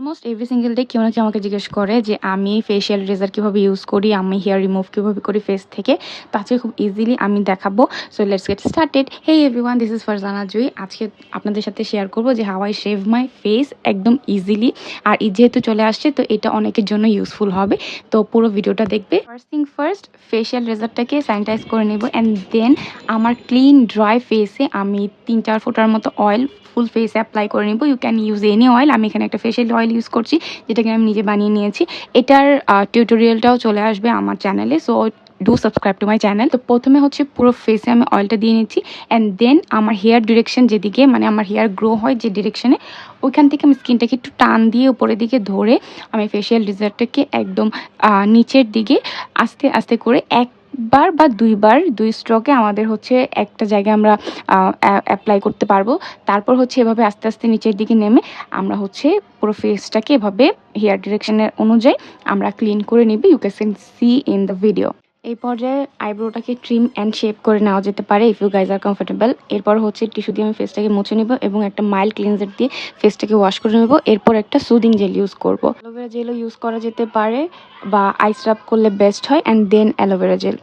Almost every single day কেউ না কেউ আমাকে জিজ্ঞেস করে যে, আমি ফেশিয়াল রেজার কীভাবে ইউজ করি? আমি হেয়ার রিমুভ কীভাবে করি ফেস থেকে? তো আজকে খুব ইজিলি আমি দেখাবো। So let's get started hey everyone this is Farzana Jui আজকে আপনাদের সাথে শেয়ার করব যে how I shave my face একদম ইজিলি আর যেহেতু চলে আসছে, তো এটা অনেকের জন্য ইউজফুল হবে। তো পুরো ভিডিওটা দেখবে। ফার্স্ট থিং ফার্স্ট ফেশিয়াল রেজারটাকে স্যানিটাইজ করে নেব। অ্যান্ড দেন আমার ক্লিন ড্রাই ফেসে আমি তিন, চার ফোটার মতো অয়েল ফুল ফেসে অ্যাপ্লাই করে নিব। You can use any oil আমি এখানে একটা ফেশিয়াল অয়েল ইউজ করছি, যেটাকে আমি নিজে বানিয়ে নিয়েছি। এটার টিউটোরিয়ালটাও চলে আসবে আমার চ্যানেলে so do subscribe to my channel তো প্রথমে হচ্ছে পুরো ফেসে আমি অয়েলটা দিয়ে নিচ্ছি অ্যান্ড দেন আমার হেয়ার ডিরেকশন যেদিকে মানে আমার হেয়ার গ্রো হয় যে ডিরেকশনে ওইখান থেকে আমি স্কিনটাকে একটু টান দিয়ে উপরের দিকে ধরে আমি ফেশিয়াল রিজার্টটাকে একদম নিচের দিকে আস্তে আস্তে করে একবার বা দুইবার, দুই স্ট্রোকে আমাদের হচ্ছে একটা জায়গায় আমরা অ্যাপ্লাই করতে পারব। তারপর হচ্ছে এভাবে আস্তে আস্তে নিচের দিকে নেমে আমরা হচ্ছে পুরো ফেসটাকে এভাবে হেয়ার ডিরেকশনের অনুযায়ী আমরা ক্লিন করে নিবি। You can see in the video এই পর্যায়ে আইব্রোটাকে ট্রিম অ্যান্ড শেপ করে নেওয়া যেতে পারে if you guys are comfortable এরপর হচ্ছে টিস্যু দিয়ে আমি ফেসটাকে মুছে নিব এবং একটা মাইল্ড ক্লিনজার দিয়ে ফেসটাকে ওয়াশ করে নেব। এরপর একটা সুদিং জেল ইউজ করব। অ্যালোভেরা জেলও ইউজ করা যেতে পারে বা আইস রাব করলে বেস্ট হয় and then aloe vera gel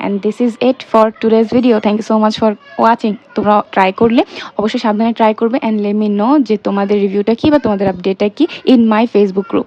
and this is it for today's video thank you so much for watching তোমরা ট্রাই করলে অবশ্যই সাবধানে ট্রাই করবে অ্যান্ড লেট মি নো যে তোমাদের রিভিউটা কী বা তোমাদের আপডেটটা কি ইন মাই ফেসবুক গ্রুপ